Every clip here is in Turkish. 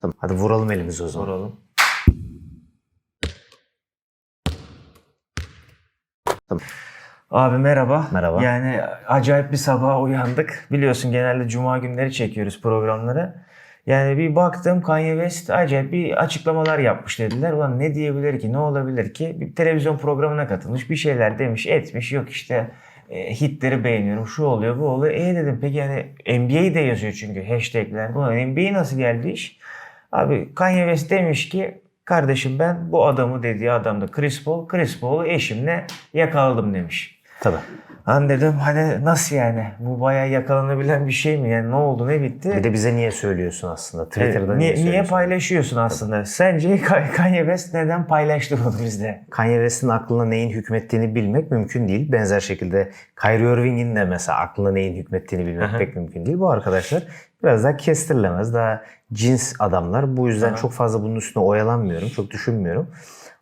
Tamam. Hadi vuralım elimizi o zaman. Soralım. Tamam. Abi merhaba. Merhaba. Yani acayip bir sabah uyandık. Biliyorsun genelde cuma günleri çekiyoruz programları. Yani bir baktım Kanye West acayip bir açıklamalar yapmış dediler. Ulan ne diyebilir ki, ne olabilir ki? Bir televizyon programına katılmış, bir şeyler demiş, etmiş. Yok işte e, hitleri beğeniyorum, şu oluyor, bu oluyor. E dedim peki yani NBA de yazıyor çünkü hashtagler. Ulan NBA nasıl geldi iş? Abi Kanye West demiş ki kardeşim ben bu adamı dediği adam da Chris Paul. Chris Paul'u eşimle yakaladım demiş. Tabii. Lan dedim hani nasıl yani? Bu bayağı yakalanabilen bir şey mi? Yani ne oldu ne bitti? Bir de bize niye söylüyorsun aslında? Twitter'da niye, niye söylüyorsun? paylaşıyorsun aslında? Sence Ka- Kanye West neden paylaştı bunu bizde? Kanye West'in aklına neyin hükmettiğini bilmek mümkün değil. Benzer şekilde Kyrie Irving'in de mesela aklına neyin hükmettiğini bilmek Aha. pek mümkün değil. Bu arkadaşlar biraz daha kestirilemez, daha cins adamlar. Bu yüzden Aha. çok fazla bunun üstüne oyalanmıyorum, çok düşünmüyorum.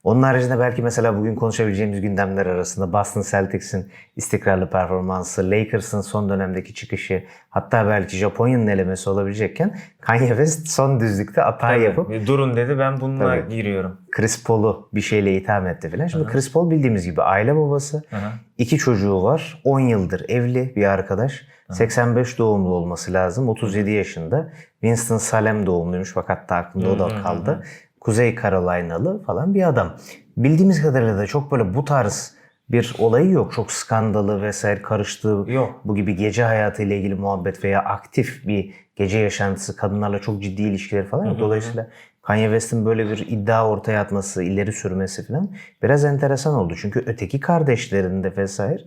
Onun haricinde belki mesela bugün konuşabileceğimiz gündemler arasında Boston Celtics'in istikrarlı performansı, Lakers'ın son dönemdeki çıkışı, hatta belki Japonya'nın elemesi olabilecekken Kanye West son düzlükte hata yapıp Tabii, Durun dedi ben bununla Tabii. giriyorum. Chris Paul'u bir şeyle itham etti filan. Şimdi Chris Paul bildiğimiz gibi aile babası. Aha. iki çocuğu var. 10 yıldır evli bir arkadaş. 85 doğumlu olması lazım. 37 yaşında. Winston Salem doğumluymuş fakat da aklımda o da kaldı. Kuzey Carolina'lı falan bir adam. Bildiğimiz kadarıyla da çok böyle bu tarz bir olayı yok. Çok skandalı vesaire karıştığı Yok. bu gibi gece hayatıyla ilgili muhabbet veya aktif bir gece yaşantısı kadınlarla çok ciddi ilişkileri falan yok. Dolayısıyla Kanye West'in böyle bir iddia ortaya atması, ileri sürmesi falan biraz enteresan oldu. Çünkü öteki kardeşlerinde vesaire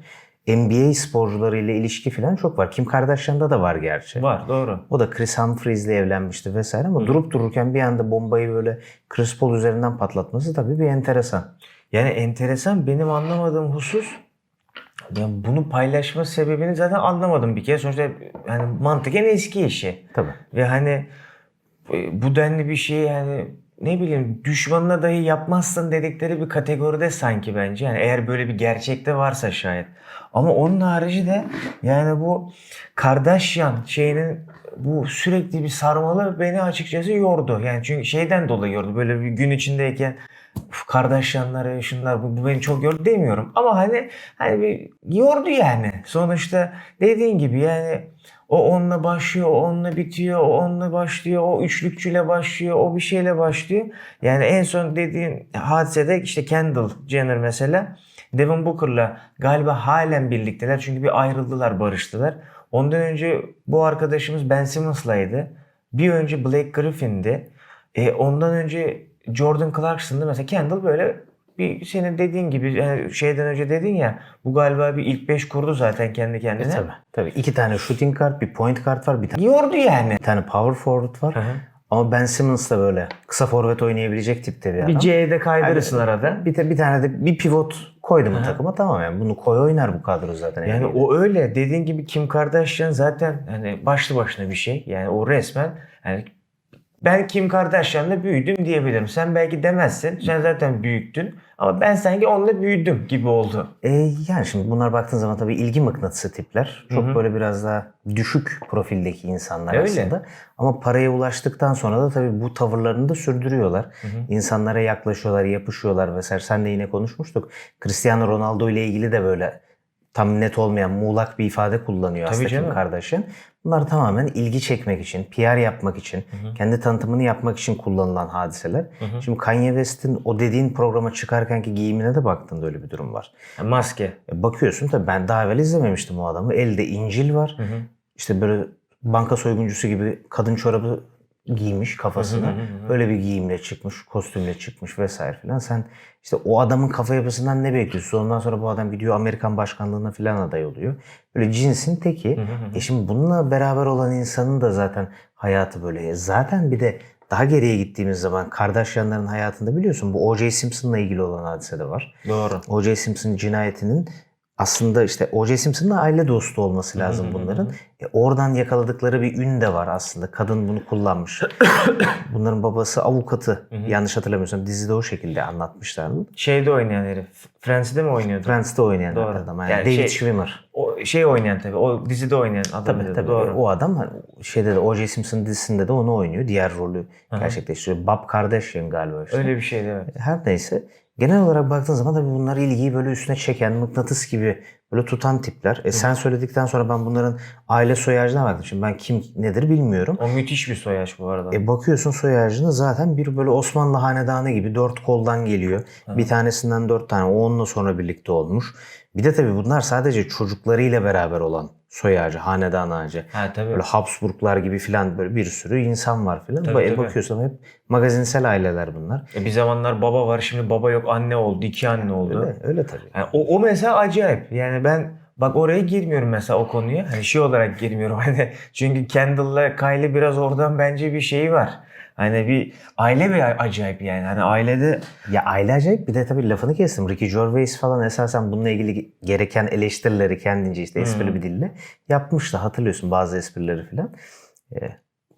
NBA sporcularıyla ilişki falan çok var. Kim Kardashian'da da var gerçi. Var doğru. O da Chris Humphries'le evlenmişti vesaire ama durup dururken bir anda bombayı böyle Chris Paul üzerinden patlatması tabii bir enteresan. Yani enteresan benim anlamadığım husus yani bunu paylaşma sebebini zaten anlamadım bir kere. Sonuçta yani mantıken eski işi. Tabii. Ve hani e, bu denli bir şeyi yani ne bileyim düşmanına dahi yapmazsın dedikleri bir kategoride sanki bence. Yani eğer böyle bir gerçekte varsa şayet. Ama onun harici de yani bu Kardashian şeyinin bu sürekli bir sarmalı beni açıkçası yordu. Yani çünkü şeyden dolayı yordu. Böyle bir gün içindeyken "Uf, Kardashianlar şunlar bu, bu beni çok yordu demiyorum. Ama hani hani bir yordu yani. Sonuçta dediğin gibi yani o onunla başlıyor, o onunla bitiyor, o onunla başlıyor, o üçlükçüyle başlıyor, o bir şeyle başlıyor. Yani en son dediğin hadisede işte Kendall Jenner mesela Devin Booker'la galiba halen birlikteler çünkü bir ayrıldılar, barıştılar. Ondan önce bu arkadaşımız Ben Simmons'laydı. Bir önce Blake Griffin'di. E, ondan önce Jordan Clarkson'dı. Mesela Kendall böyle bir senin dediğin gibi yani şeyden önce dedin ya bu galiba bir ilk beş kurdu zaten kendi kendine. E, tabii. Tabii. İki tane shooting guard, bir point guard var, bir tane, Yordu yani. bir tane power forward var. Hı hı. Ama Ben Simmons da böyle kısa forvet oynayabilecek tipte bir adam. Bir C'de kaydırırsın arada. Bir, bir tane de bir pivot koydu mu takıma tamam yani bunu koy oynar bu kadro zaten. Yani o öyle. Dediğin gibi Kim Kardashian zaten hani başlı başına bir şey. Yani o resmen yani ben Kim Kardashian'la büyüdüm diyebilirim. Sen belki demezsin. Sen zaten büyüktün. Ama ben sanki onunla büyüdüm gibi oldu. E, yani şimdi bunlar baktığın zaman tabii ilgi mıknatısı tipler. Çok böyle biraz daha düşük profildeki insanlar Öyle. aslında. Ama paraya ulaştıktan sonra da tabii bu tavırlarını da sürdürüyorlar. İnsanlara yaklaşıyorlar, yapışıyorlar vesaire. Sen de yine konuşmuştuk. Cristiano Ronaldo ile ilgili de böyle tam net olmayan muğlak bir ifade kullanıyor Tabii aslında Kim. Kardashian. Bunlar tamamen ilgi çekmek için, PR yapmak için, kendi tanıtımını yapmak için kullanılan hadiseler. Şimdi Kanye West'in o dediğin programa çıkarkenki giyimine de baktığında öyle bir durum var. Yani maske. E, Bakıyorsun tabii ben daha evvel izlememiştim o adamı. Elde İncil var. İşte böyle banka soyguncusu gibi kadın çorabı giymiş kafasına. Böyle bir giyimle çıkmış, kostümle çıkmış vesaire filan. Sen işte o adamın kafa yapısından ne bekliyorsun? Ondan sonra bu adam gidiyor Amerikan başkanlığına filan aday oluyor. Böyle cinsin teki. E şimdi bununla beraber olan insanın da zaten hayatı böyle. E Zaten bir de daha geriye gittiğimiz zaman Kardashianların hayatında biliyorsun bu O.J. Simpson'la ilgili olan hadise de var. Doğru. O.J. Simpson cinayetinin aslında işte O.J. Simpson'la aile dostu olması lazım bunların. E oradan yakaladıkları bir ün de var aslında. Kadın bunu kullanmış. Bunların babası avukatı. Yanlış hatırlamıyorsam dizide o şekilde anlatmışlardı. Şeyde oynayan herif. Friends'de mi oynuyordu? Friends'te oynayan Doğru. adam. Yani Yani David şey- Schwimmer. o şey oynayan tabii. O dizide oynayan adam. Tabii dedi, tabii. Doğru. O adam hani şeyde de O.J. Simpson dizisinde de onu oynuyor. Diğer rolü gerçekleştiriyor. Bob Kardashian galiba işte. Öyle bir şeydi evet. Her neyse. Genel olarak baktığın zaman tabii bunlar ilgiyi böyle üstüne çeken, mıknatıs gibi böyle tutan tipler. E sen söyledikten sonra ben bunların aile soy ağacına baktım. Şimdi ben kim nedir bilmiyorum. O müthiş bir soyaç bu arada. E bakıyorsun soy ağacına zaten bir böyle Osmanlı hanedanı gibi dört koldan geliyor. Bir tanesinden dört tane. O onunla sonra birlikte olmuş. Bir de tabii bunlar sadece çocuklarıyla beraber olan soy ağacı, hanedan ağacı. ha tabii. Böyle Habsburglar gibi filan böyle bir sürü insan var filan. Tabii, tabii. bakıyorsun hep magazinsel aileler bunlar. E bir zamanlar baba var şimdi baba yok anne oldu iki anne oldu. Öyle, öyle tabii. Yani o, o mesela acayip. Yani ben bak oraya girmiyorum mesela o konuya. Hani şey olarak girmiyorum hani çünkü Kendall'la Kylie biraz oradan bence bir şey var. Hani bir aile bir acayip yani. Hani ailede Ya aile acayip bir de tabii lafını kestim. Ricky Gervais falan esasen bununla ilgili gereken eleştirileri kendince işte esprili bir dille yapmıştı. Hatırlıyorsun bazı esprileri falan. Ee,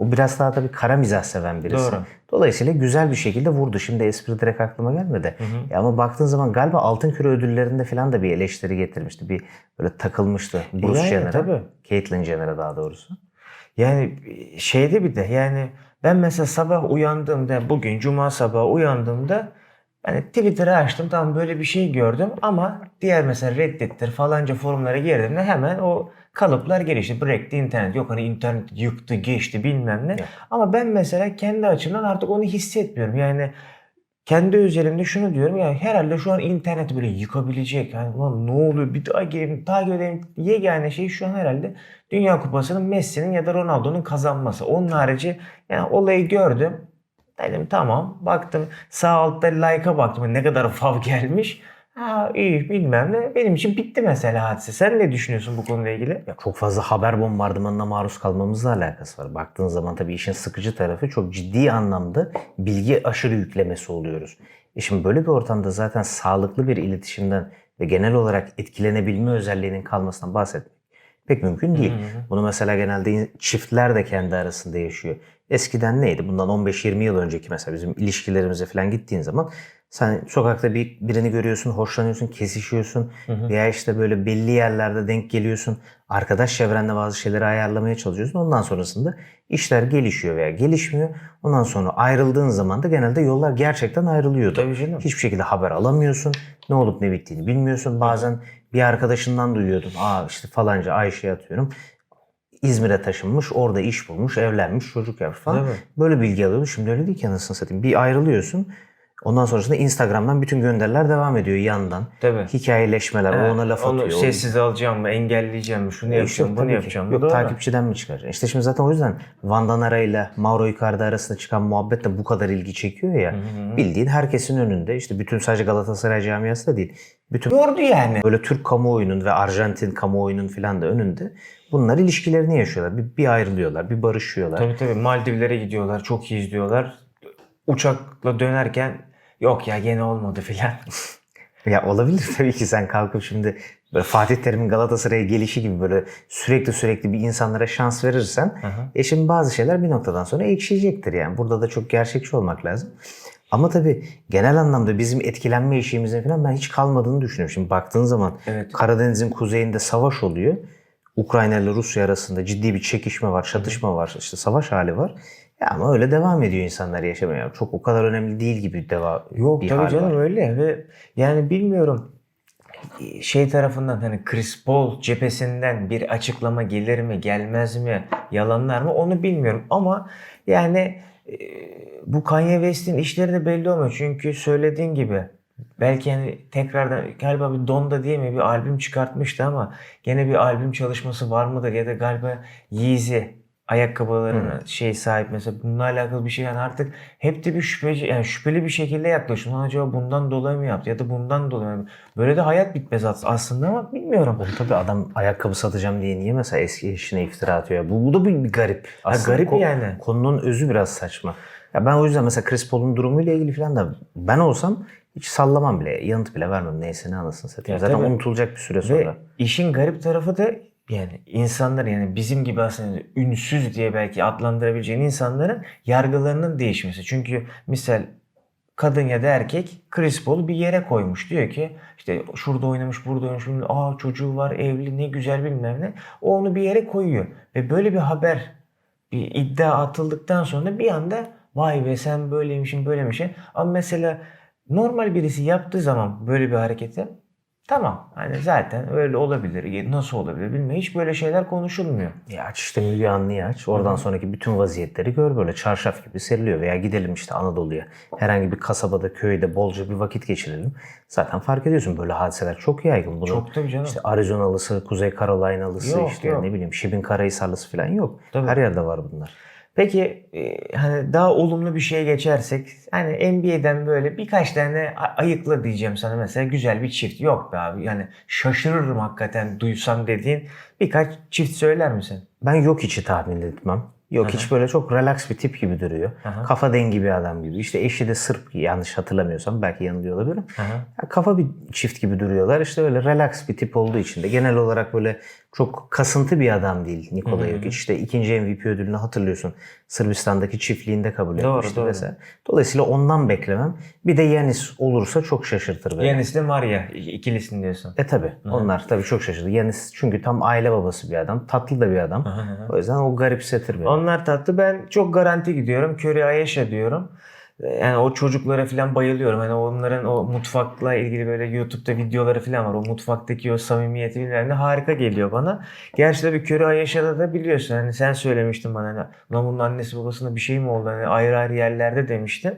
o biraz daha tabii kara mizah seven birisi. Doğru. Dolayısıyla güzel bir şekilde vurdu. Şimdi espri direkt aklıma gelmedi. Ya ama baktığın zaman galiba Altın Küre ödüllerinde falan da bir eleştiri getirmişti. Bir böyle takılmıştı. Bruce Yani Jenner'a. tabii. Caitlyn Jenner'a daha doğrusu. Yani şeyde bir de yani ben mesela sabah uyandığımda bugün cuma sabahı uyandığımda hani Twitter'ı açtım tamam böyle bir şey gördüm ama diğer mesela Reddit'tir falanca forumlara girdiğimde hemen o kalıplar gelişti. Break'ti internet. Yok hani internet yıktı geçti bilmem ne. Yok. Ama ben mesela kendi açımdan artık onu hissetmiyorum. Yani kendi özelimde şunu diyorum ya herhalde şu an internet böyle yıkabilecek. Yani ulan ne oluyor bir daha gireyim takip edeyim. Yegane şey şu an herhalde Dünya Kupası'nın Messi'nin ya da Ronaldo'nun kazanması. Onun harici yani olayı gördüm. Dedim tamam baktım sağ altta like'a baktım ne kadar fav gelmiş. Ha iyi bilmem ne. Benim için bitti mesela hadise. Sen ne düşünüyorsun bu konuyla ilgili? Ya çok fazla haber bombardımanına maruz kalmamızla alakası var. Baktığın zaman tabii işin sıkıcı tarafı çok ciddi anlamda bilgi aşırı yüklemesi oluyoruz. E şimdi böyle bir ortamda zaten sağlıklı bir iletişimden ve genel olarak etkilenebilme özelliğinin kalmasından bahsetmek pek mümkün değil. Bunu mesela genelde çiftler de kendi arasında yaşıyor. Eskiden neydi? Bundan 15-20 yıl önceki mesela bizim ilişkilerimize falan gittiğin zaman sen sokakta bir birini görüyorsun, hoşlanıyorsun, kesişiyorsun veya işte böyle belli yerlerde denk geliyorsun. Arkadaş çevrende bazı şeyleri ayarlamaya çalışıyorsun. Ondan sonrasında işler gelişiyor veya gelişmiyor. Ondan sonra ayrıldığın zaman da genelde yollar gerçekten ayrılıyordu. Tabii canım. Hiçbir şekilde haber alamıyorsun. Ne olup ne bittiğini bilmiyorsun. Bazen bir arkadaşından duyuyordun. Aa işte falanca Ayşe'ye atıyorum. İzmir'e taşınmış, orada iş bulmuş, evlenmiş, çocuk yapmış falan. Böyle bilgi alıyordun. Şimdi öyle değil ki anasını satayım. Bir ayrılıyorsun. Ondan sonrasında Instagram'dan bütün gönderiler devam ediyor yandan. Tabii. Hikayeleşmeler, o ona laf Onu atıyor. sessiz alacağım mı, engelleyeceğim mi, şunu E yapacağım, işte bunu ki. yapacağım mı? Yok Doğru. takipçiden mi çıkaracaksın? İşte şimdi zaten o yüzden Vandan Ara ile Mauro Icardi arasında çıkan muhabbet de bu kadar ilgi çekiyor ya. Bildiğin herkesin önünde işte bütün sadece Galatasaray camiası da değil. Bütün Yordu yani. böyle Türk kamuoyunun ve Arjantin kamuoyunun filan da önünde bunlar ilişkilerini yaşıyorlar. Bir, bir ayrılıyorlar, bir barışıyorlar. Tabii tabii Maldivlere gidiyorlar, çok iyi izliyorlar. Uçakla dönerken yok ya gene olmadı filan. Ya olabilir tabii ki sen kalkıp şimdi böyle Fatih Terim'in Galatasaray'a gelişi gibi böyle sürekli sürekli bir insanlara şans verirsen e şimdi bazı şeyler bir noktadan sonra ekşiyecektir yani. Burada da çok gerçekçi olmak lazım. Ama tabii genel anlamda bizim etkilenme eşiğimizin falan ben hiç kalmadığını düşünüyorum. Şimdi baktığın zaman Evet. Karadeniz'in kuzeyinde savaş oluyor. Ukrayna ile Rusya arasında ciddi bir çekişme var, çatışma var, işte savaş hali var. Ya ama öyle devam ediyor insanlar yaşamaya. Çok o kadar önemli değil gibi devam Yok bir tabii canım var. öyle ve yani bilmiyorum şey tarafından hani Chris Paul cephesinden bir açıklama gelir mi gelmez mi yalanlar mı onu bilmiyorum ama yani e, bu Kanye West'in işleri de belli olmuyor çünkü söylediğin gibi belki hani tekrardan galiba bir Donda diye mi bir albüm çıkartmıştı ama gene bir albüm çalışması var mıdır ya da galiba Yeezy ayakkabılarına şey sahip mesela bununla alakalı bir şey yani artık hep de bir şüpheci yani şüpheli bir şekilde yaklaşıyor. Lan acaba bundan dolayı mı yaptı ya da bundan dolayı mı? Böyle de hayat bitmez as- aslında ama bilmiyorum. Oğlum tabii adam ayakkabı satacağım diye niye mesela eski eşine iftira atıyor? Bu, bu da bir, bir garip. Aslında garip yani. Konunun özü biraz saçma. Ya ben o yüzden mesela Chris Paul'un durumuyla ilgili falan da ben olsam hiç sallamam bile. Yanıt bile vermem. Neyse ne anasını satayım. Ya Zaten tabii. unutulacak bir süre Ve sonra. işin garip tarafı da yani insanlar yani bizim gibi aslında ünsüz diye belki adlandırabileceğin insanların yargılarının değişmesi. Çünkü misal kadın ya da erkek Chris Paul'u bir yere koymuş. Diyor ki işte şurada oynamış, burada oynamış. Aa çocuğu var, evli, ne güzel bilmem ne. O onu bir yere koyuyor. Ve böyle bir haber, bir iddia atıldıktan sonra bir anda vay be sen böyleymişsin, böyleymişsin. Ama mesela normal birisi yaptığı zaman böyle bir hareketi tamam. Hani zaten öyle olabilir. Nasıl olabilir bilmiyorum. Hiç böyle şeyler konuşulmuyor. Ya aç işte Müge Anlı'yı aç. Oradan sonraki bütün vaziyetleri gör böyle çarşaf gibi seriliyor. Veya gidelim işte Anadolu'ya. Herhangi bir kasabada, köyde bolca bir vakit geçirelim. Zaten fark ediyorsun böyle hadiseler çok yaygın. Bunu Çok tabii canım. İşte Arizonalısı, Kuzey Carolina'lısı, Yok, işte yok. ne bileyim Şibin Karahisarlısı falan yok. Tabii. Her yerde var bunlar. Peki e, hani daha olumlu bir şeye geçersek hani NBA'den böyle birkaç tane ayıkla diyeceğim sana mesela güzel bir çift. Yok be abi yani şaşırırım hakikaten duysam dediğin birkaç çift söyler misin? Ben yok içi tahmin etmem. Yok hiç böyle çok relax bir tip gibi duruyor. Aha. Kafa dengi bir adam gibi. İşte eşi de Sırp yanlış hatırlamıyorsam belki yanılıyor olabilirim. Aha. Ya kafa bir çift gibi duruyorlar. İşte öyle relax bir tip olduğu için de genel olarak böyle çok kasıntı bir adam değil Nikola Jokic. İşte ikinci MVP ödülünü hatırlıyorsun. Sırbistan'daki çiftliğinde kabul Doğru, etmişti doğru. vesaire. Dolayısıyla ondan beklemem. Bir de Yanis olursa çok şaşırtır beni. Yanis de Maria ikilisini diyorsun. E tabi. Onlar tabii çok şaşırdı. Yanis çünkü tam aile babası bir adam. Tatlı da bir adam. O yüzden o garipsetir beni. Onlar tatlı. Ben çok garanti gidiyorum. Curry Ayesha diyorum. Yani o çocuklara falan bayılıyorum. Hani onların o mutfakla ilgili böyle YouTube'da videoları falan var. O mutfaktaki o samimiyeti bilmem ne harika geliyor bana. Gerçi tabii Curry Ayesha'da da biliyorsun. Hani sen söylemiştin bana. Hani, Lan bunun annesi babasına bir şey mi oldu? Hani ayrı ayrı yerlerde demiştin.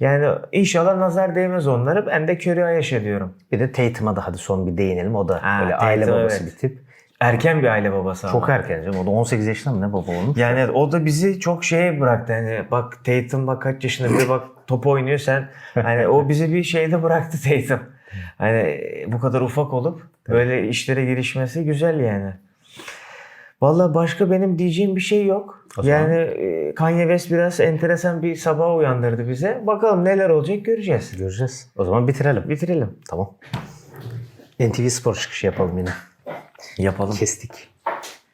Yani inşallah nazar değmez onlara. Ben de Curry Ayesha diyorum. Bir de Tatum'a da hadi son bir değinelim. O da Ha, böyle Tatum, aile babası evet. bir tip. Erken bir aile babası ama. Çok erken canım. O da 18 yaşında mı ne baba olmuş? Yani evet, o da bizi çok şeye bıraktı. Hani bak Tatum bak kaç yaşında bir bak top oynuyor sen. Hani o bizi bir şeyde bıraktı Tatum. Hani bu kadar ufak olup böyle işlere girişmesi güzel yani. Vallahi başka benim diyeceğim bir şey yok. O Yani e, Kanye West biraz enteresan bir sabah uyandırdı bize. Bakalım neler olacak göreceğiz. Göreceğiz. O zaman bitirelim. Bitirelim. Tamam. NTV Spor çıkışı yapalım yine. Yapalım. Kestik.